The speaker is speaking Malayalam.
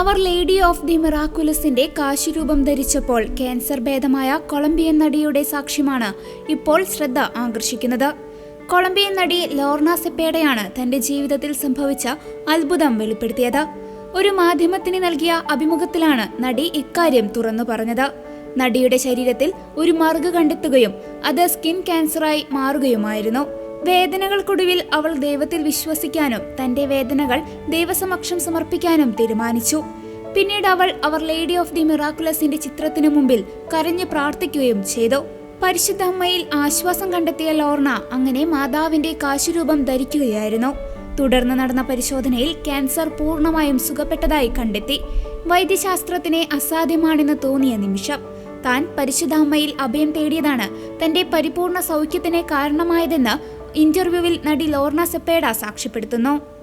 അവർ ലേഡി ഓഫ് ദി മിറാക്കുലസിന്റെ കാശുരൂപം ധരിച്ചപ്പോൾ ക്യാൻസർ ഭേദമായ കൊളംബിയൻ നടിയുടെ സാക്ഷ്യമാണ് ഇപ്പോൾ ശ്രദ്ധ ആകർഷിക്കുന്നത്. കൊളംബിയൻ നടി ലോർണ സെപ്പേഡയാണ് തന്റെ ജീവിതത്തിൽ സംഭവിച്ച അത്ഭുതം വെളിപ്പെടുത്തിയത്. ഒരു മാധ്യമത്തിന് നൽകിയ അഭിമുഖത്തിലാണ് നടി ഇക്കാര്യം തുറന്നു പറഞ്ഞത്. നടിയുടെ ശരീരത്തിൽ ഒരു മറുക് കണ്ടെത്തുകയും അത് സ്കിൻ ക്യാൻസറായി മാറുകയുമായിരുന്നു. വേദനകൾക്കൊടുവിൽ അവൾ ദൈവത്തിൽ വിശ്വസിക്കാനും തന്റെ വേദനകൾ ദൈവസമക്ഷം സമർപ്പിക്കാനും തീരുമാനിച്ചു. പിന്നീട് അവൾ അവർ ലേഡി ഓഫ് ദി മിറാക്കുലസിന്റെ ചിത്രത്തിനു മുമ്പിൽ കരഞ്ഞു പ്രാർത്ഥിക്കുകയും ചെയ്തു. പരിശുദ്ധ അമ്മയിൽ ആശ്വാസം കണ്ടെത്തിയ ലോർണ അങ്ങനെ മാതാവിന്റെ കാശുരൂപം ധരിക്കുകയായിരുന്നു. തുടർന്ന് നടന്ന പരിശോധനയിൽ ക്യാൻസർ പൂർണമായും സുഖപ്പെട്ടതായി കണ്ടെത്തി. വൈദ്യശാസ്ത്രത്തിനെ അസാധ്യമാണെന്ന് തോന്നിയ നിമിഷം താൻ പരിശുദ്ധ അമ്മയിൽ അഭയം തേടിയതാണ് തന്റെ പരിപൂർണ സൗഖ്യത്തിന് കാരണമായതെന്ന് ഇന്റർവ്യൂവിൽ നടി ലോർണ സെപ്പേഡ സാക്ഷ്യപ്പെടുത്തുന്നു